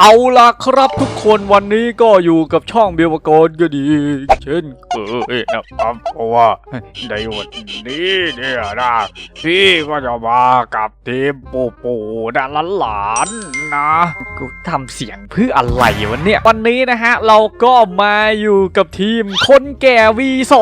เอาล่ะครับทุกคนวันนี้ก็อยู่กับช่องเบียวกรก็ดี เช่นเคยนะครับเพราะว่าในวันนี้เนี่ยนะพี่ก็จะมากับทีมปูปูนะหลานๆนะกูทำเสียงเพื่ออะไรวะเนี่ยวันนี้นะฮะเราก็มาอยู่กับทีมคนแก่ V2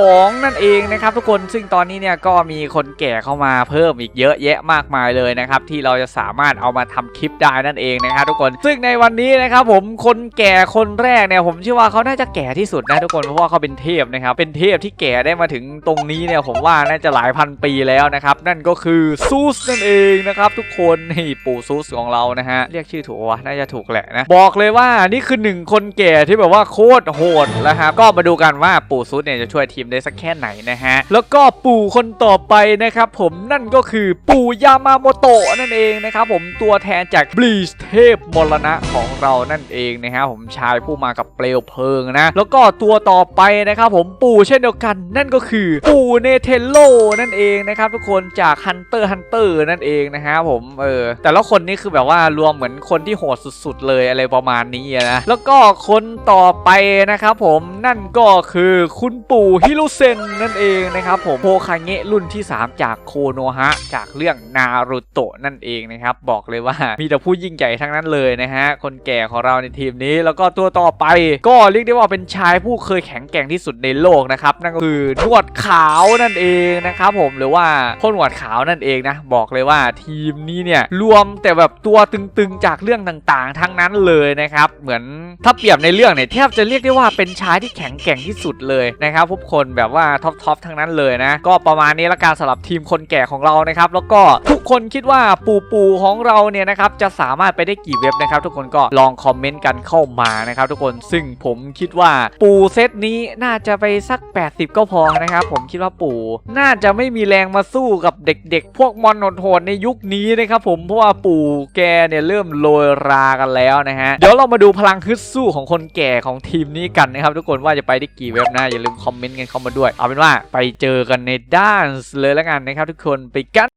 นั่นเองนะครับ ทุกคนซึ่งตอนนี้เนี่ยก็มีคนแก่เข้ามาเพิ่มอีกเยอะแยะมากมายเลยนะครับที่เราจะสามารถเอามาทำคลิปได้นั่นเองนะครับทุกคนซึ่งในวันนี้นะครับผมคนแก่คนแรกเนี่ยผมเชื่อว่าเขาน่าจะแก่ที่สุดนะทุกคนเพราะว่าเขาเป็นเทพนะครับเป็นเทพที่แก่ได้มาถึงตรงนี้เนี่ยผมว่าน่าจะหลายพันปีแล้วนะครับนั่นก็คือซูสนั่นเองนะครับทุกคนนี่ปู่ซูสของเรานะฮะเรียกชื่อถูกวะน่าจะถูกแหละนะบอกเลยว่านี่คือหนึ่งคนแก่ที่แบบว่าโคตรโหดนะครับก็มาดูกันว่าปู่ซูสเนี่ยจะช่วยทีมได้สักแค่ไหนนะฮะแล้วก็ปู่คนต่อไปนะครับผมนั่นก็คือปู่ยามาโมโตะนั่นเองนะครับผมตัวแทนจากบลีชเทพมรณะของเรานั่นเองนะฮะผมชายผู้มากับเปลวเพลิงนะแล้วก็ตัวต่อไปนะครับผมปู่เช่นเดียวกัน นั่นก็คือปู่เนเทลโลนั่นเองนะครับทุกคนจากฮันเตอร์ฮันเตอร์นั่นเองนะฮะผมเออแต่ละคนนี่คือแบบว่ารวมเหมือนคนที่โหดสุด ๆ เลยอะไรประมาณนี้นะแล้วก็คนต่อไปนะครับผมนั่นก็คือคุณปู่ฮิโรเซนนั่นเองนะครับผมโพคาเงะรุ่นที่ 3 จากโคโนฮะจากเรื่องนารูโตะนั่นเองนะครับบอกเลยว่ามีแต่ผู้ยิ่งใหญ่ทั้งนั้นเลยนะฮะคนแก่ของเราในทีมนี้ แล้วก็ตัวต่อไป ก็เรียกได้ว่าเป็นชายผู้เคยแข็งแกร่งที่สุดในโลกนะครับนั่นก็คือนวดขาวนั่นเองนะครับผมหรือว่าพ่อหนวดขาวนั่นเองนะบอกเลยว่าทีมนี้เนี่ยรวมแต่แบบตัวตึงๆจากเรื่องต่างๆ ทั้งนั้นเลยนะครับเหมือนถ้าเปรียบในเรื่องเนี่ยแทบจะเรียกได้ว่าเป็นชายที่แข็งแกร่งที่สุดเลยนะครับทุกคนแบบว่าท็อปๆทั้งนั้นเลยนะก็ประมาณนี้ละการสำหรับทีมคนแก่ของเรานะครับแล้วก็ทุ คนคิดว่าปูปูของเราเนี่ยนะครับจะสามารถไปได้กี่เว็บนะครับ ทุกคนก็ลองคอมเมนต์กันเข้ามานะครับทุกคนซึ่งผมคิดว่าปูเซตนี้น่าจะไปสัก 80 ก็พอนะครับ ผมคิดว่าปูน่าจะไม่มีแรงมาสู้กับเด็กๆ พวกมอนโหดในยุคนี้นะครับผมเพราะว่าปู่แกเนี่ยเริ่มโรยรากันแล้วนะฮะเดี๋ยวเรามาดูพลังฮึดสู้ของคนแก่ของทีมนี้กันนะครับทุกคนว่าจะไปได้กี่เว็บนะอย่าลืมคอมเมนต์กันเข้ามาด้วย เอาเป็นว่าไปเจอกันในด้านเลยแล้วกันนะครับทุกคนไปกัน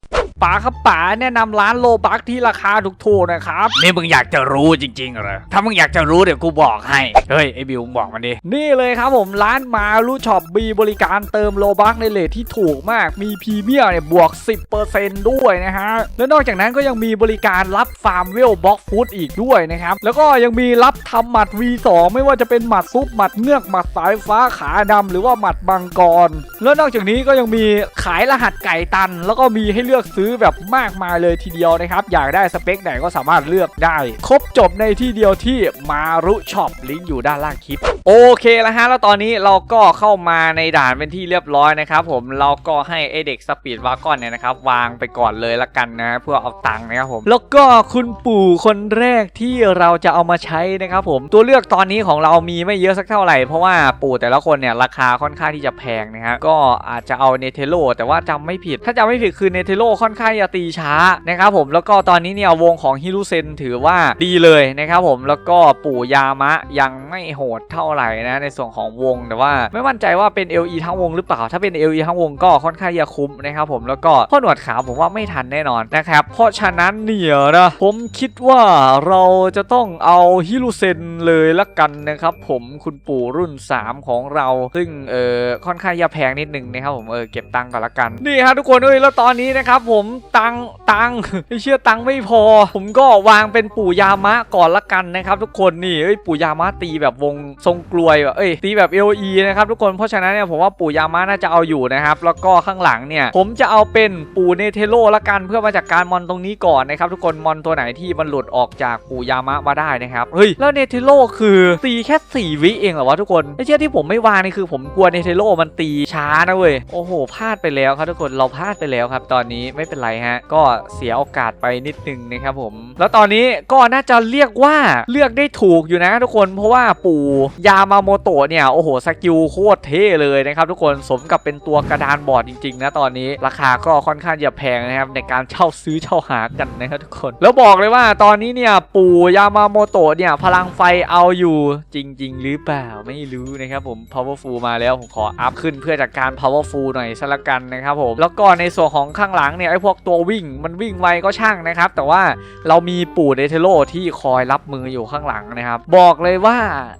ป๋าครับป๋าแนะนำร้านโลบักที่ราคาถูกๆนะครับ นี่มึงอยากจะรู้จริงๆเหรอถ้ามึงอยากจะรู้เดี๋ยวกูบอกให้ เฮ้ยไอบิวมึงบอกมันดิ นี่เลยครับผมร้านมารูช็อปมีบริการเติมโลบักในเลทที่ถูกมาก มีพรีเมียมเนี่ยบวก 10%ด้วยนะฮะ แล้วนอกจากนั้นก็ยังมีบริการรับฟาร์มเวลบล็อกฟูดอีกด้วยนะครับ แล้วก็ยังมีรับทำหมัด V2 ไม่ว่าจะเป็นหมัดซุปหมัดเงือกหมัดสายฟ้าขาดำหรือว่าหมัดบังกร แล้วนอกจากนี้ก็ยังมีขายรหัสไก่ตัน แล้วก็มีให้เลือกซื้อแบบมากมายเลยทีเดียวนะครับ อยากได้สเปคไหนก็สามารถเลือกได้ ครบจบในที่เดียวที่มารุช็อปลิงก์อยู่ด้านล่างคลิป โอเคแล้วฮะ แล้วตอนนี้เราก็เข้ามาในด่านเป็นที่เรียบร้อยนะครับผมเราก็ให้ไอเด็กสปีดวากอนเนี่ยนะครับ วางไปก่อนเลยละกันนะเพื่อเอาตังค์นะครับผมแล้วก็คุณปู่คนแรกที่เราจะเอามาใช้นะครับผมตัวเลือกตอนนี้ของเรามีไม่เยอะสักเท่าไหร่เพราะว่าปู่แต่ละคนเนี่ยราคาค่อนข้างที่จะแพงนะครับก็อาจจะเอาเนเธโลแต่ว่าจำไม่ผิด ถ้าจำไม่ผิดคือเนเธโลค่อนข้างจะตีช้านะครับผมแล้วก็ตอนนี้เนี่ยวงของฮิรุเซนถือว่าดีเลยนะครับผมแล้วก็ปู่ยามะยังไม่โหดเท่าไหร่นะในส่วนของวงแต่ว่าไม่มั่นใจว่าเป็น LE ทั้งวงหรือเปล่า ถ้าเป็น LE ทั้งวงก็ค่อนข้างจะคุ้มนะครับผมแล้วก็พ่อหนวดขาวผมว่าไม่ทันแน่นอนนะครับเพราะฉะนั้นเนี่ยนะผมคิดว่าเราจะต้องเอาฮิรุเซนเลยละกันนะครับผมคุณปู่รุ่น 3 ของเรา ซึ่งเออค่อนข้างจะแพงนิดนึงนะครับผมเออเก็บตังค์ก่อนละกันนี่ฮะทุกคนเอ้ยแล้วตอนนี้นะครับผมตังค์ตังค์ไม่เชื่อตังค์ไม่พอ ผมก็วางเป็นปู่ยามะก่อนละกันนะครับ ทุกคนนี่เอ้ยปู่ยามะตีแบบวงทรงกลวยแบบเอ้ยตีแบบ LE นะครับทุกคนเพราะฉะนั้นเนี่ยผมว่าปู่ยามะน่าจะเอาอยู่นะครับแล้วก็ข้างหลังเนี่ย ผมจะเอาเป็นปู่เนเธโลละกันเพื่อมาจากการมอนตรงนี้ก่อนนะครับทุกคนมอนตัวไหนที่มันหลุดออกจากปู่ยามะมาได้นะครับเฮ้ยแล้วเนเธโลคือตีแค่ 4 วิเองเหรอวะทุกคนไอ้เชื่อที่ผมไม่วางนี่คือผมกลัวเนเธโลมันตีช้านะเว้ยโอ้โหพลาดไปแล้วครับทุกคนเราพลาดไปแล้วครับ ตอนนี้ไม่เป็นไรฮะก็เสียโอกาสไปนิดนึงนะครับผม แล้วตอนนี้ก็น่าจะเรียกว่าเลือกได้ถูกอยู่นะทุกคนเพราะว่าปู่ยามาโมโตะเนี่ย โอ้โหสกิลโคตรเท่เลยนะครับทุกคนสมกับเป็นตัวกระดานบอร์ดจริงๆนะตอนนี้ราคาก็ค่อนข้างจะแพงนะครับในการเช่าซื้อเช่าหากันนะครับทุกคน แล้วบอกเลยว่าตอนนี้เนี่ยปู่ยามาโมโตะเนี่ยพลังไฟเอาอยู่จริง ๆ หรือเปล่าไม่รู้นะครับผม powerful มาแล้วผมขออัพขึ้นเพื่อจากการ powerful หน่อยซะละกันนะครับผมแล้วก็ในส่วนของข้างหลังเนี่ยไอ้พวกตัววิ่งมันวิ่งไวก็ช่างนะครับ แต่ว่าเรามีปู่เนเธโลที่คอยรับมืออยู่ข้างหลังนะครับ บอกเลยว่า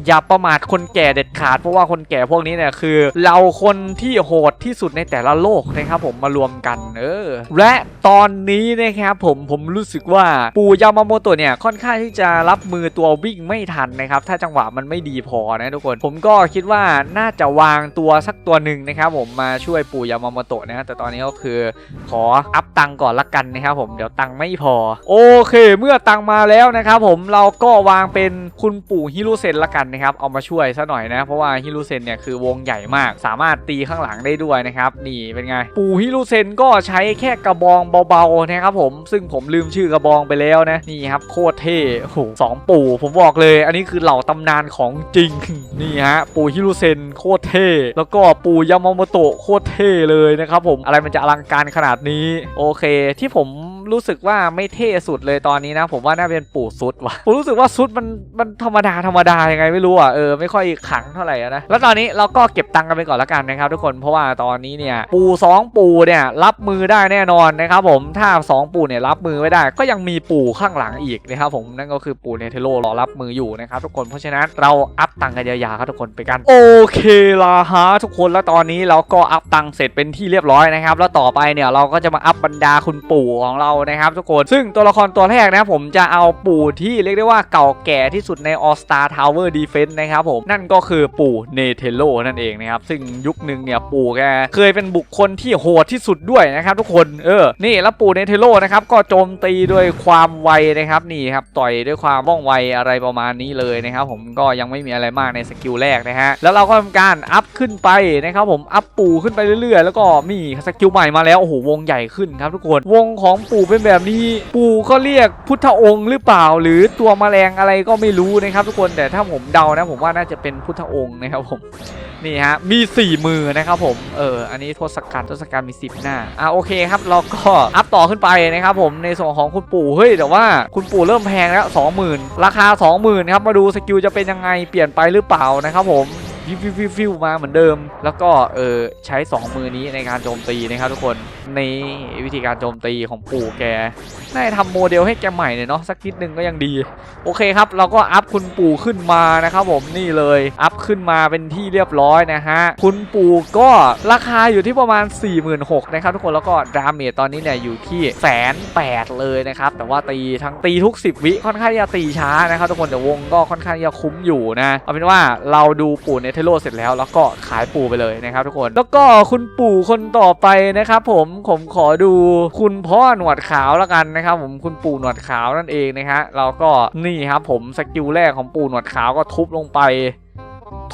อย่าประมาทคนแก่เด็ดขาด เพราะว่าคนแก่พวกนี้เนี่ยคือ เราคนที่โหดที่สุดในแต่ละโลกนะครับผมมารวมกันเออและตอนนี้นะครับผมผมรู้สึกว่าปู่ยามาโมโตะเนี่ยค่อนข้างที่จะรับมือตัววิ่งไม่ทันนะครับ ถ้าจังหวะมันไม่ดีพอนะทุกคน ผมก็คิดว่าน่าจะวางตัวสักตัวหนึ่งนะครับผมมาช่วยปู่ยามาโมโตะนะแต่ตอนนี้ก็คือขออัพตังก่อนละกันนะครับผมเดี๋ยวตังค์ไม่พอ โอเค เมื่อตังค์มาแล้วนะครับผมเราก็วางเป็นคุณปู่ฮิรุเซนละกันนะครับเอามาช่วยซะหน่อยนะเพราะว่าฮิรุเซนเนี่ยคือวงใหญ่มาก สามารถตีข้างหลังได้ด้วยนะครับนี่เป็นไง ปู่ฮิรุเซนก็ใช้แค่กระบองเบาๆนะครับผมซึ่งผมลืมชื่อกระบองไปแล้วนะนี่ครับโคตรเท่โอ้โหสองปู่ผมบอกเลย อันนี้คือเหล่าตำนานของจริงนี่ฮะปู่ฮิรุเซนโคตรเท่แล้วก็ปู่ยามาโมโตะโคตรเท่เลยนะครับผมอะไรมันจะอลังการขนาดนี้โอเคที่ผม รู้สึกว่าไม่เท่สุดเลยตอนนี้นะ ผมว่าน่าเป็นปู่ซุดว่ะผมรู้สึกว่าซุดมันมันธรรมดาธรรมดายังไงไม่รู้อะเออไม่ค่อยขังเท่าไหร่นะแล้วตอนนี้เราก็เก็บตังค์กันไปก่อนละกันนะครับทุกคนเพราะว่าตอนนี้เนี่ยปู่สองปู่เนี่ยรับมือได้แน่นอนนะครับผมถ้าสองปู่เนี่ยรับมือไม่ได้ ก็ยังมีปู่ข้างหลังอีกนะครับผมนั่นก็คือปู่เนเธโรรอรับมืออยู่นะครับทุกคนเพราะฉะนั้นเราอัพตังค์กันยาวๆครับทุกคนไปกัน โอเคละฮะทุกคนแล้วตอนนี้เราก็อัพตังค์เสร็จเป็นที่เรียบร้อยนะครับแล้วต่อไปเนี่ยเราก็จะมาอัพบรรดาคุณปู่ของเรานะครับทุกคนซึ่งตัวละครตัวแรกนะผมจะเอาปู่ที่เรียกได้ว่าเก่าแก่ที่สุดใน All Star Tower Defense นะครับผมนั่นก็คือปู่เนเธโรนั่นเองนะครับซึ่งยุคหนึ่งเนี่ยปู่แกเคยเป็นบุคคลที่โหดที่สุดด้วยนะครับทุกคนเออนี่แล้วปู่เนเธโรนะครับก็โจมตีด้วยความไวนะครับนี่ครับต่อยด้วยความว่องไวอะไรประมาณนี้เลยนะครับผมก็ยังไม่มีอะไรมากในสกิลแรกนะฮะแล้วเราก็ทำการอัพขึ้นไปนะครับผมอัพปู่ขึ้นไปเรื่อยๆ แล้วก็มีสกิลใหม่มาแล้วโอ้โหวงใหญ่ขึ้นครับทุกคนวงของปู่เป็นแบบนี้ ปู่ก็เรียกพุทธองค์หรือเปล่า หรือตัวแมลงอะไรก็ไม่รู้นะครับ ทุกคนแต่ถ้าผมเดานะ ผมว่าน่าจะเป็นพุทธองค์นะครับผมนี่ฮะมี4มือนะครับผมเอออันนี้ทศกัณฐ์ทศกัณฐ์มี 10 หน้าอะโอเคครับเราก็อัพต่อขึ้นไปนะครับผมในส่วนของคุณปู่เฮ้ยแต่ว่าคุณปู่เริ่มแพงแล้ว20,000 ราคา 20,000ครับมาดูสกิลจะเป็นยังไงเปลี่ยนไปหรือเปล่านะครับผม ฟิวฟิวฟิวฟิวมาเหมือนเดิม แล้วก็เออใช้ 2 มือนี้ในการโจมตีนะครับทุกคนในวิธีการโจมตีของปู่แกน่าจะทำโมเดลให้แกใหม่เนี่ยเนาะสักนิดนึงก็ยังดี โอเคครับ เราก็อัพคุณปู่ขึ้นมานะครับผมนี่เลยอัพขึ้นมาเป็นที่เรียบร้อยนะฮะคุณปู่ก็ราคาอยู่ที่ประมาณ 46,000นะครับทุกคนแล้วก็ดาเมจตอนนี้เนี่ยอยู่ที่แสนแปดเลยนะครับแต่ว่าตีทั้งตีทุก 10 วิค่อนข้างจะตีช้านะครับทุกคนแต่วงก็ค่อนข้างจะคุ้มอยู่นะเอาเป็นว่าเราดูปู่เนเทโลเสร็จแล้วแล้วก็ขายปู่ไปเลยนะครับทุกคน แล้วก็คุณปู่คนต่อไปนะครับผมผมขอดูคุณพ่อหนวดขาวแล้วกันนะครับผมคุณปู่หนวดขาวนั่นเองนะฮะเราก็นี่ครับผมสกิลแรกของปู่หนวดขาวก็ทุบลงไป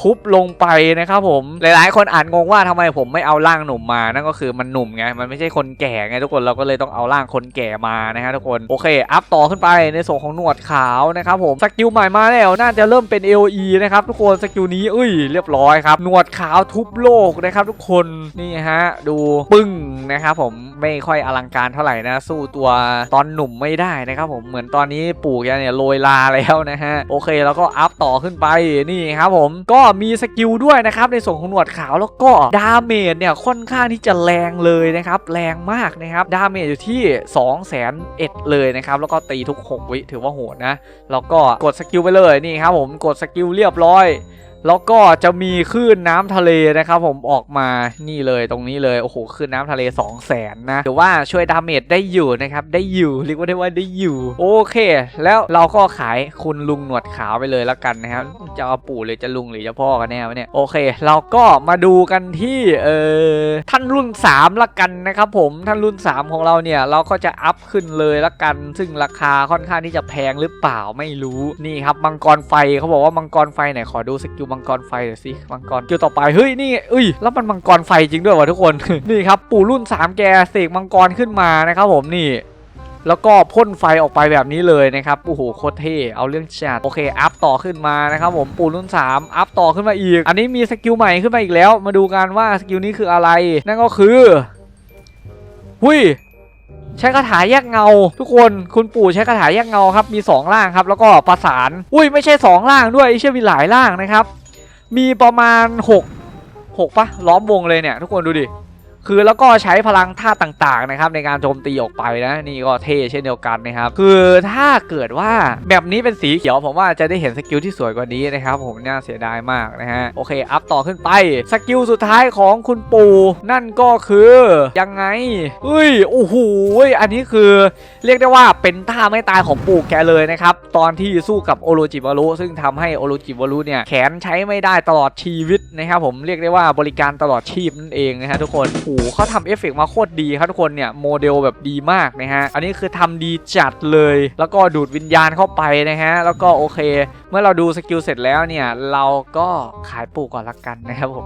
ทุบลงไปนะครับผมหลายๆ คนอาจงงว่าทำไมผมไม่เอาร่างหนุ่มมานั่นก็คือมันหนุ่มไงมันไม่ใช่คนแก่ไงทุกคนเราก็เลยต้องเอาร่างคนแก่มานะฮะทุกคนโอเคอัพต่อขึ้นไปในส่วนของหนวดขาวนะครับผมสกิลใหม่มาแล้วน่าจะเริ่มเป็น LE นะครับทุกคนสกิลนี้เอ้ยเรียบร้อยครับหนวดขาวทุบโลกนะครับทุกคนนี่ฮะดูปึ้งนะครับผมไม่ค่อยอลังการเท่าไหร่นะสู้ตัวตอนหนุ่มไม่ได้นะครับผมเหมือนตอนนี้ปู่แกเนี่ยโรยลาแล้วนะฮะโอเคแล้วก็อัพต่อขึ้นไปนี่ครับผมก็มีสกิลด้วยนะครับในส่วนของหนวดขาวแล้วก็ดาเมจเนี่ยค่อนข้างที่จะแรงเลยนะครับแรงมากนะครับดาเมจอยู่ที่ 2 0 0 0 0 0เอ็ดเลยนะครับแล้วก็ตีทุก 6 วิถือว่าโหดนะแล้วก็กดสกิลไปเลยนี่ครับผมกดสกิลเรียบร้อย แล้วก็จะมีคลื่นน้ำทะเลนะครับผมออกมานี่เลยตรงนี้เลยโอ้โหคลื่นน้ำทะเล 2 0 0แสนนะถือว่าช่วยดาเมจได้อยู่นะครับได้อยู่เรียกว่าได้ว่าได้อยู่โอเค แล้วเราก็ขายคุณลุงหนวดขาวไปเลยแล้วกันนะครับจะเอาปู่หรือจะลุงหรือจะพ่อกันแน่วะเนี่ยโอเค เราก็มาดูกันที่เออท่านรุ่น 3 ละกันนะครับผมท่านรุ่น 3 ของเราเนี่ยเราก็จะอัพขึ้นเลยละกัน ซึ่งราคาค่อนข้างที่จะแพงหรือเปล่าไม่รู้นี่ครับมังกรไฟเขาบอกว่ามังกรไฟไหนขอดูสกิลมังกรไฟหน่อยสิมังกรเกี่ยวต่อไปเฮ้ยนี่เอ้ยแล้วมันมังกรไฟจริงด้วยวะทุกคน นี่ครับปู่รุ่น 3 แกเสกมังกรขึ้นมานะครับผมนี่แล้วก็พ่นไฟออกไปแบบนี้เลยนะครับโอ้โหโคตรเท่เอาเรื่องจัดโอเคอัพต่อขึ้นมานะครับผมปู่รุ่น 3 อัพต่อขึ้นมาอีก อันนี้มีสกิลใหม่ขึ้นมาอีกแล้ว มาดูกันว่าสกิลนี้คืออะไร นั่นก็คือหุยใช้คาถาแยกเงา ทุกคนคุณปู่ใช้คาถาแยกเงาครับมี 2 ล่างครับ แล้วก็ประสานอุ้ยไม่ใช่ 2 ล่างด้วยไอ้เชี่ยมีหลายล่างนะครับ มีประมาณ 6 6ปะล้อมวงเลยเนี่ย ทุกคนดูดิ คือแล้วก็ใช้พลังท่าต่างๆนะครับในการโจมตีออกไปนะนี่ก็เท่เช่นเดียวกันนะครับคือถ้าเกิดว่าแบบนี้เป็นสีเขียวผมว่าจะได้เห็นสกิลที่สวยกว่านี้นะครับผมน่าเสียดายมากนะฮะโอเคอัพต่อขึ้นไปสกิลสุดท้ายของคุณปู่นั่นก็คือยังไงเฮ้ยโอ้โหอันนี้คือเรียกได้ว่าเป็นท่าไม่ตายของปู่แกเลยนะครับตอนที่สู้กับโอโรจิวารุซึ่งทำให้โอโรจิวารุเนี่ยแขนใช้ไม่ได้ตลอดชีวิตนะครับผมเรียกได้ว่าบริการตลอดชีพนั่นเองนะฮะทุกคนโเขาทำเอฟเฟกต์มาโคตรดีครับทุกคนเนี่ยโมเดลแบบดีมากนะฮะ อันนี้คือทำดีจัดเลย แล้วก็ดูดวิญญาณเข้าไปนะฮะ แล้วก็โอเค เมื่อเราดูสกิลเสร็จแล้วเนี่ย เราก็ขายปู่ก่อนละกันนะครับผม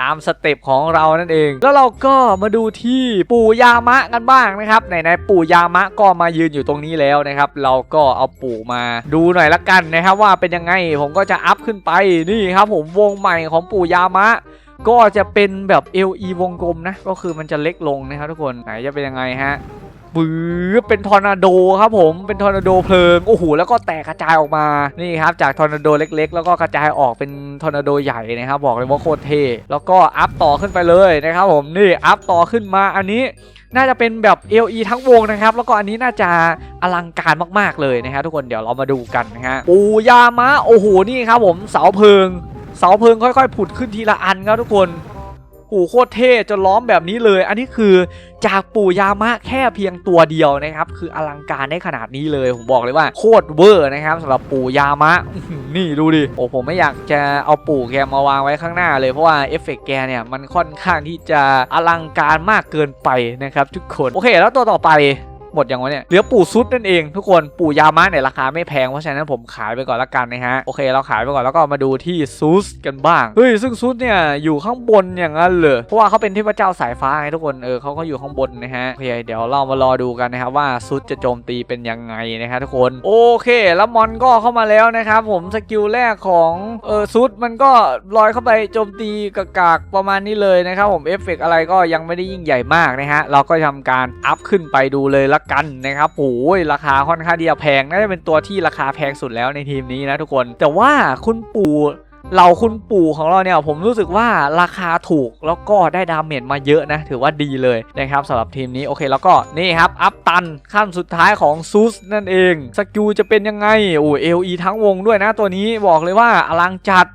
ตามสเต็ปของเรานั่นเอง แล้วเราก็มาดูที่ปู่ยามะกันบ้างนะครับไหนๆปู่ยามะก็มายืนอยู่ตรงนี้แล้วนะครับ เราก็เอาปู่มาดูหน่อยละกันนะครับว่าเป็นยังไงผมก็จะอัพขึ้นไปนี่ครับผมวงใหม่ของปู่ยามะ ก็จะเป็นแบบ LE วงกลมนะ ก็คือมันจะเล็กลงนะครับทุกคนไหนจะเป็นยังไงฮะบือเป็นทอร์นาโดครับผมเป็นทอร์นาโดเพลิงโอ้โหแล้วก็แตกกระจายออกมานี่ครับจากทอร์นาโดเล็ก ๆ แล้วก็กระจายออกเป็นทอร์นาโดใหญ่นะครับบอกเลยว่าโคตรเท่แล้วก็อัพต่อขึ้นไปเลยนะครับผมนี่อัพต่อขึ้นมาอันนี้น่าจะเป็นแบบ LE ทั้งวงนะครับ แล้วก็อันนี้น่าจะอลังการมากๆเลยนะฮะทุกคนเดี๋ยวเรามาดูกันนะฮะปูยามะโอ้โหนี่ครับผมเสาเพลิง เสาเพลิงค่อยๆ ผุดขึ้นทีละอันครับทุกคนโอ้โหโคตรเท่จนล้อมแบบนี้เลย อันนี้คือจากปู่ยามะแค่เพียงตัวเดียวนะครับ คืออลังการได้ขนาดนี้เลยผมบอกเลยว่าโคตรเวอร์นะครับสำหรับปู่ยามะนี่ดูดิโอ้ผมไม่อยากจะเอาปู่แกมาวางไว้ข้างหน้าเลยเพราะว่าเอฟเฟกต์แกเนี่ยมันค่อนข้างที่จะอลังการมากเกินไปนะครับทุกคนโอเค แล้วตัวต่อไป หมดยังวะเนี่ยเหลือปู่ซุดนั่นเองทุกคนปู่ยามะเนี่ยราคาไม่แพงเพราะฉะนั้นผมขายไปก่อนละกันนะฮะโอเคเราขายไปก่อนแล้วก็มาดูที่ซุสกันบ้างเฮ้ยซึ่งซุสเนี่ยอยู่ข้างบนอย่างนั้นเลยเพราะว่าเขาเป็นเทพเจ้าสายฟ้าไงทุกคนเออเขาก็อยู่ข้างบนนะฮะโอเคเดี๋ยวเรามารอดูกันนะครับว่าซุสจะโจมตีเป็นยังไงนะฮะทุกคนโอเค แล้วมอนก็เข้ามาแล้วนะครับผมสกิลแรกของเออซุสมันก็ลอยเข้าไปโจมตีกากๆประมาณนี้เลยนะครับผมเอฟเฟกต์อะไรก็ยังไม่ได้ยิ่งใหญ่มากนะฮะเราก็ทำการอัพขึ้นไปดูเลยละกันนะครับโอ้ยราคาค่อนข้างที่จะแพงน่าจะเป็นตัวที่ราคาแพงสุดแล้วในทีมนี้นะทุกคน แต่ว่าคุณปู่เราคุณปู่ของเราเนี่ยผมรู้สึกว่าราคาถูกแล้วก็ได้ดาเมจมาเยอะนะ ถือว่าดีเลยนะครับสำหรับทีมนี้โอเคแล้วก็นี่ครับอัพตันขั้นสุดท้ายของซูสนั่นเองสกิลจะเป็นยังไงโอ้เอลีทั้งวงด้วยนะตัวนี้บอกเลยว่าอลังจัด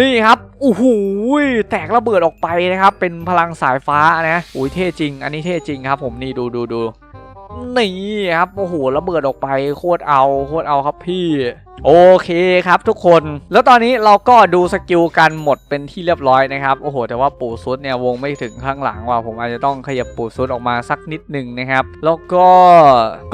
นี่ครับโอ้โหแตกระเบิดออกไปนะครับ เป็นพลังสายฟ้านะอุ้ยเท่จริง อันนี้เท่จริงครับ ผมนี่ดูดูดู นี่ครับโอ้โหระเบิดออกไปโคตรเอาโคตรเอาครับพี่ โอเคครับทุกคน แล้วตอนนี้เราก็ดูสกิลกันหมดเป็นที่เรียบร้อยนะครับ โอ้โห แต่ว่าปู่ซุดเนี่ยวงไม่ถึงข้างหลังว่ะ ผมอาจจะต้องขยับปู่ซุดออกมาสักนิดหนึ่งนะครับ แล้วก็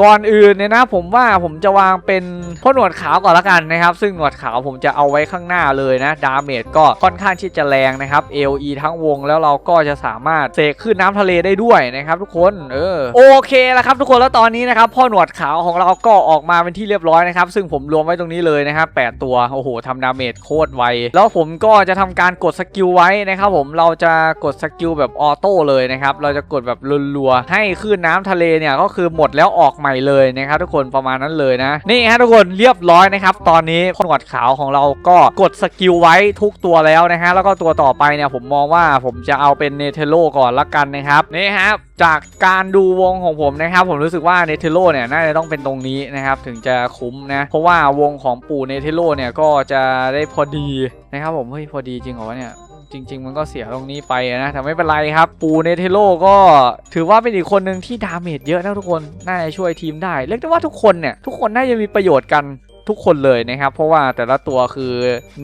ก่อนอื่นเนี่ยนะ ผมว่าผมจะวางเป็นพ่อหนวดขาวก่อนละกันนะครับ ซึ่งหนวดขาวผมจะเอาไว้ข้างหน้าเลยนะ ดาเมจก็ค่อนข้างที่จะแรงนะครับ LE ทั้งวงแล้วเราก็จะสามารถเสกขึ้นน้ำทะเลได้ด้วยนะครับ ทุกคน เออ โอเคแล้วครับทุกคน แล้วตอนนี้นะครับพ่อหนวดขาวของเราก็ออกมาเป็นที่เรียบร้อยนะครับ ซึ่งผมรวมไว้ตรงนี้เลยนะครับ8ตัว โอ้โหทำดาเมจโคตรไว แล้วผมก็จะทำการกดสกิลไว้นะครับผมเราจะกดสกิลแบบออโต้เลยนะครับ เราจะกดแบบรัวๆให้คลื่นน้ำทะเลเนี่ยก็คือหมดแล้วออกใหม่เลยนะครับทุกคนประมาณนั้นเลยนะ นี่ฮะทุกคนเรียบร้อยนะครับ ตอนนี้พ่อหนวดขาวของเราก็กดสกิลไว้ทุกตัวแล้วนะฮะแล้วก็ตัวต่อไปเนี่ยผมมองว่าผมจะเอาเป็นเนเธโลก่อนละกันนะครับนี่ครับ จากการดูวงของผมนะครับ ผมรู้สึกว่าเนเธโลเนี่ยน่าจะต้องเป็นตรงนี้นะครับ ถึงจะคุ้มนะ เพราะว่าวงของปู่เนเธโลเนี่ยก็จะได้พอดีนะครับผมเฮ้ยพอดีจริงเหรอเนี่ยจริง ๆ มันก็เสียตรงนี้ไปนะแต่ไม่เป็นไรครับ ปูเนเทโลก็ถือว่าเป็นอีกคนหนึ่งที่ดาเมจเยอะนะทุกคน น่าจะช่วยทีมได้ เรียกได้ว่าทุกคนเนี่ย ทุกคนน่าจะมีประโยชน์กัน ทุกคนเลยนะครับ เพราะว่าแต่ละตัวคือ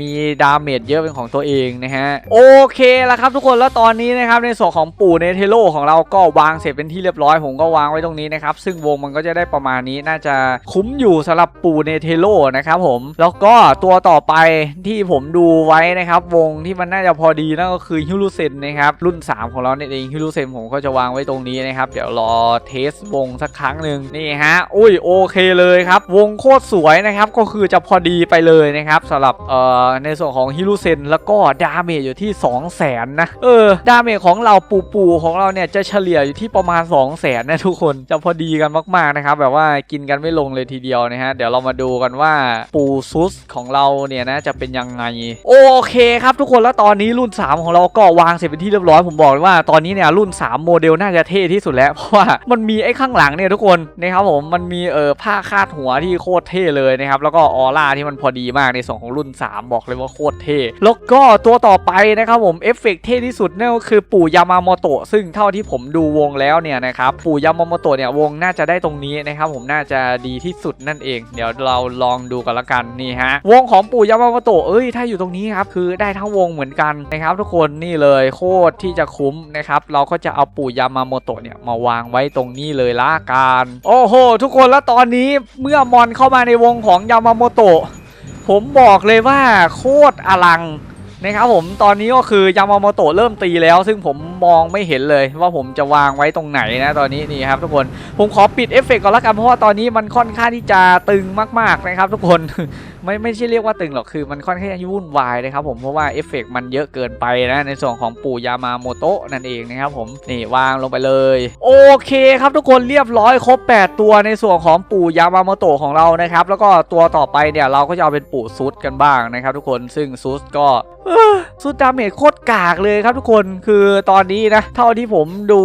มีดาเมจเยอะเป็นของตัวเองนะฮะ โอเคแล้วครับทุกคนแล้วตอนนี้นะครับในส่วนของปู่เนเทโลของเราก็วางเสร็จเป็นที่เรียบร้อย ผมก็วางไว้ตรงนี้นะครับ ซึ่งวงมันก็จะได้ประมาณนี้น่าจะคุ้มอยู่สำหรับปู่เนเทโลนะครับผมแล้วก็ตัวต่อไปที่ผมดูไว้นะครับ วงที่มันน่าจะพอดีนั่นก็คือฮิรุเซนนะครับรุ่น 3 ของเราเนี่ยเองฮิรุเซนผมก็จะวางไว้ตรงนี้นะครับ เดี๋ยวรอเทสวงสักครั้งหนึ่งนี่ฮะอุ้ยโอเคเลยครับ วงโคตรสวยนะครับนะครับก็คือจะพอดีไปเลยนะครับสำหรับเอ่อในส่วนของฮิรุเซนแล้วก็ดาเมจอยู่ที่ 2 0 0 0 0นนะเออดาเมจของเราปูปูของเราเนี่ยจะเฉลี่ยอยู่ที่ประมาณ 2 0 0 0 0นนะทุกคนจะพอดีกันมากๆนะครับแบบว่ากินกันไม่ลงเลยทีเดียวนะฮะเดี๋ยวเรามาดูกันว่าปูซุสของเราเนี่ยนะจะเป็นยังไง โอเคครับทุกคนแล้วตอนนี้รุ่น 3 ของเราก็วางเสร็จเป็นที่เรียบร้อยผมบอกเลยว่าตอนนี้เนี่ยรุ่น 3 โมเดลน่าจะเท่ที่สุดแล้วเพราะว่ามันมีไอ้ข้างหลังเนี่ยทุกคนนะครับผมมันมีเออผ้าคาดหัวที่โคตรเท่เลยนะครับแล้วก็ออร่าที่มันพอดีมากในส่วนของรุ่น 3 บอกเลยว่าโคตรเท่แล้วก็ตัวต่อไปนะครับผมเอฟเฟกต์เท่ที่สุดนั่นก็คือปู่ยามาโมโตะซึ่งเท่าที่ผมดูวงแล้วเนี่ยนะครับปู่ยามาโมโตะเนี่ยวงน่าจะได้ตรงนี้นะครับผมน่าจะดีที่สุดนั่นเอง เดี๋ยวเราลองดูกันละกันนี่ฮะวงของปู่ยามาโมโตะเอ้ยถ้าอยู่ตรงนี้ครับคือได้ทั้งวงเหมือนกันนะครับทุกคนนี่เลยโคตรที่จะคุ้มนะครับเราก็จะเอาปู่ยามาโมโตะเนี่ยมาวางไว้ตรงนี้เลยละกันโอ้โห ทุกคนแล้วตอนนี้เมื่อมอนเข้ามาในวงของยามาโมโตะผมบอกเลยว่าโคตรอลัง นะครับผมตอนนี้ก็คือยามาโมโตะเริ่มตีแล้ว ซึ่งผมมองไม่เห็นเลยว่าผมจะวางไว้ตรงไหนนะตอนนี้นี่ครับทุกคนผมขอปิดเอฟเฟกต์ก่อนละกันเพราะว่าตอนนี้มันค่อนข้างที่จะตึงมากๆนะครับทุกคนไม่ไม่ใช่เรียกว่าตึงหรอกคือมันค่อนข้างที่วุ่นวายนะครับผมเพราะว่าเอฟเฟกต์มันเยอะเกินไปนะในส่วนของปู่ยามาโมโตะนั่นเองนะครับผมนี่วางลงไปเลย โอเคครับทุกคนเรียบร้อยครบ 8 ตัวในส่วนของปู่ยามาโมโตะของเรานะครับแล้วก็ตัวต่อไปเนี่ยเราก็จะเอาเป็นปู่ซุดกันบ้างนะครับทุกคนซึ่งซุดก็ สุดดาเมจโคตรกากเลยครับทุกคนคือตอนนี้นะ เท่าที่ผมดู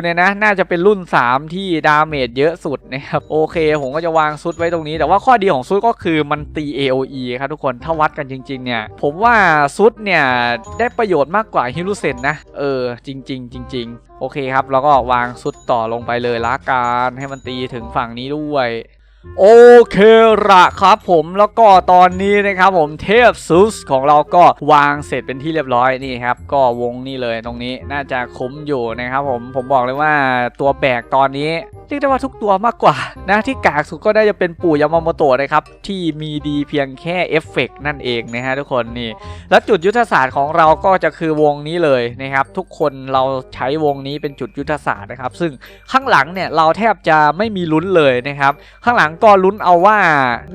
เนี่ยนะ น่าจะเป็นรุ่น 3 ที่ดาเมจเยอะสุดนะครับ โอเค ผมก็จะวางซุดไว้ตรงนี้ แต่ว่าข้อดีของซุดก็คือมันตี AOE ครับทุกคนถ้าวัดกันจริง ๆ เนี่ย ผมว่าซุดเนี่ย ได้ประโยชน์มากกว่าฮิรุเซนนะ เออ จริง ๆ จริง ๆ โอเคครับ แล้วก็วางซุดต่อลงไปเลยละกันให้มันตีถึงฝั่งนี้ด้วย โอเคละครับผมแล้วก็ตอนนี้นะครับผมเทพซุสของเราก็วางเสร็จเป็นที่เรียบร้อยนี่ครับ ก็วงนี่เลยตรงนี้น่าจะคุ้มอยู่นะครับผมผมบอกเลยว่าตัวแบกตอนนี้เรียกได้ว่าทุกตัวมากกว่านะที่กากสุดก็ได้จะเป็นปู่ยามาโมโตะนะครับที่มีดีเพียงแค่เอฟเฟกต์นั่นเองนะฮะทุกคนนี่ แล้วจุดยุทธศาสตร์ของเราก็จะคือวงนี้เลยนะครับทุกคนเราใช้วงนี้เป็นจุดยุทธศาสตร์นะครับ ซึ่งข้างหลังเนี่ยเราแทบจะไม่มีลุ้นเลยนะครับข้างหลังก็ลุ้นเอาว่า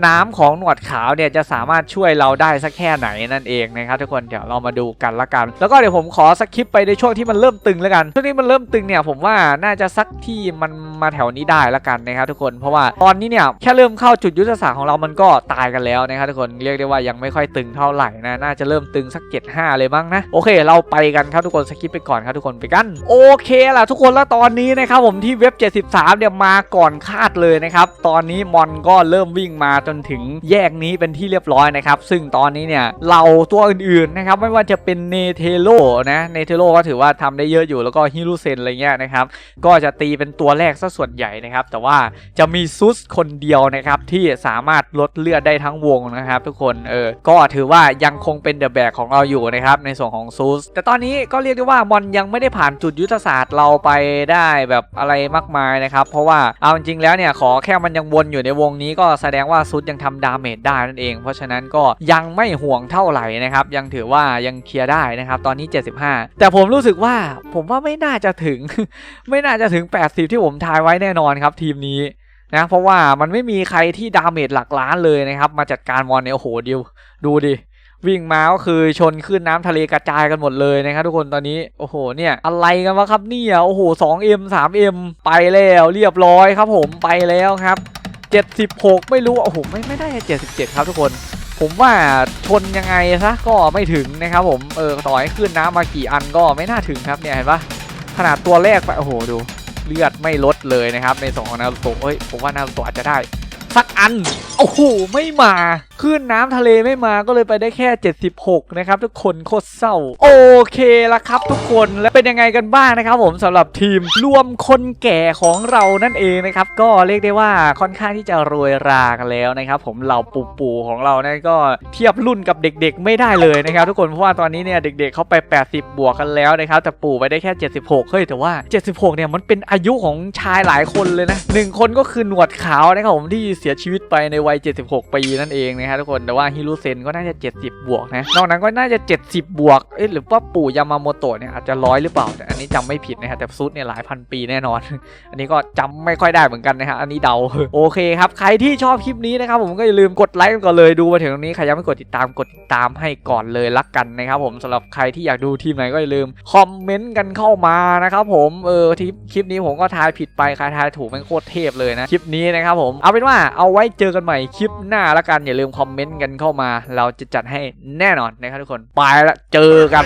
น้ำของหนวดขาวเนี่ยจะสามารถช่วยเราได้สักแค่ไหนนั่นเองนะครับทุกคนเดี๋ยวเรามาดูกันละกัน แล้วก็เดี๋ยวผมขอสคลิปไปในช่วงที่มันเริ่มตึงแล้วกันช่วงที่มันเริ่มตึงเนี่ยผมว่าน่าจะสักที่มันมาแถวนี้ได้ละกันนะครับทุกคนเพราะว่าตอนนี้เนี่ยแค่เริ่มเข้าจุดยุทธศาสตร์ของเรามันก็ตายกันแล้วนะครับทุกคนเรียกได้ว่ายังไม่ค่อยตึงเท่าไหร่นะน่าจะเริ่มตึงสัก 75 เลยมั้งนะโอเค เราไปกันครับทุกคนสคิปไปก่อนครับทุกคนไปกันโอเคล่ะทุกคนแล้วตอนนี้นะครับผมที่เว็บ 73 เนี่ยมาก่อนคาดเลยนะครับตอนนี้มอนก็เริ่มวิ่งมาจนถึงแยกนี้เป็นที่เรียบร้อยนะครับซึ่งตอนนี้เนี่ยเราตัวอื่นๆนะครับไม่ว่าจะเป็นเนเทโลนะเนเทโลก็ถือว่าทำได้เยอะอยู่แล้วก็ฮิรุเซนอะไรเงี้ยนะครับก็จะตีเป็นตัวแรกซะส่วนใหญ่นะครับแต่ว่าจะมีซุสคนเดียวนะครับที่สามารถลดเลือดได้ทั้งวงนะครับทุกคนเออก็ถือว่ายังคงเป็นเดอะแบกของเราอยู่นะครับในส่วนของซุสแต่ตอนนี้ก็เรียกได้ว่ามอนยังไม่ได้ผ่านจุดยุทธศาสตร์เราไปได้แบบอะไรมากมายนะครับเพราะว่าเอาจริงๆแล้วเนี่ยขอแค่มันยังวนอยู่ในวงนี้ก็แสดงว่าซุสยังทำดาเมจได้นั่นเอง เพราะฉะนั้นก็ยังไม่ห่วงเท่าไหร่นะครับ ยังถือว่ายังเคลียร์ได้นะครับตอนนี้ 75 แต่ผมรู้สึกว่าผมว่าไม่น่าจะถึง ไม่น่าจะถึง 80 ที่ผมทายไว้แน่นอนครับทีมนี้นะเพราะว่ามันไม่มีใครที่ดาเมจหลักล้านเลยนะครับ มาจัดการมอนเนี่ยโอ้โหดิวดูดิวิ่งมาก็คือชนขึ้นน้ำทะเลกระจายกันหมดเลยนะครับทุกคนตอนนี้โอ้โหเนี่ยอะไรกันวะครับเนี่ยโอ้โห 2M 3M ไปแล้วเรียบร้อยครับผมไปแล้วครับ 76 ไม่รู้โอ้โหไม่ไม่ได้ 77 ครับทุกคน ผมว่าชนยังไงซะก็ไม่ถึงนะครับผมเออต่อให้ขึ้นน้ำมากี่อันก็ไม่น่าถึงครับเนี่ยเห็นปะขนาดตัวแรกไปโอ้โหดู เลือดไม่ลดเลยนะครับในสองของนารูโตะเอ้ยผมว่านารูโตะอาจจะได้ สักอัน โอ้โห ไม่มาขึ้นน้ำทะเลไม่มาก็เลยไปได้แค่ 76 นะครับ ทุกคนโคตรเศร้า โอเคละครับทุกคนและเป็นยังไงกันบ้างนะครับผมสำหรับทีมรวมคนแก่ของเรานั่นเองนะครับ ก็เรียกได้ว่าค่อนข้างที่จะรวยรากันแล้วนะครับผมเหล่าปู่ปู่ๆของเรานั่นก็เทียบรุ่นกับเด็กๆ ไม่ได้เลยนะครับ ทุกคนเพราะว่าตอนนี้เนี่ยเด็กๆเขาไป 80 บวกกันแล้วนะครับแต่ปู่ไปได้แค่ 76 เฮ้ยแต่ว่า 76 เนี่ยมันเป็นอายุของชายหลายคนเลยนะหนึ่งคนก็คือหนวดขาวนะครับผมที่เสียชีวิตไปในวัย 76 ปีนั่นเองนะนะฮะทุกคน แต่ว่าฮิรุเซนก็น่าจะ 70 บวกนะ นอกนั้นก็น่าจะ 70 บวก เอ๊ะหรือว่าปู่ยามาโมโตะเนี่ยอาจจะร้อยหรือเปล่า แต่อันนี้จำไม่ผิดนะฮะแต่ซุดเนี่ยหลายพันปีแน่นอน อันนี้ก็จำไม่ค่อยได้เหมือนกันนะฮะอันนี้เดา โอเคครับ ใครที่ชอบคลิปนี้นะครับผมก็อย่าลืมกดไลค์กันก่อนเลยดูมาถึงตรงนี้ใครยังไม่กดติดตามกดติดตามให้ก่อนเลยละกันนะครับผมสำหรับใครที่อยากดูทีมไหนก็อย่าลืมคอมเมนต์กันเข้ามานะครับผมเออที่คลิปนี้ผมก็ทายผิดไปใครทายถูกแม่งโคตรเทพเลยนะคลิปนี้นะครับผมเอาเป็นว่าเอาไว้เจอกันใหม่คลิปหน้าละกันอย่าลืมคอมเมนต์กันเข้ามา เราจะจัดให้แน่นอนนะครับทุกคนไปละเจอกัน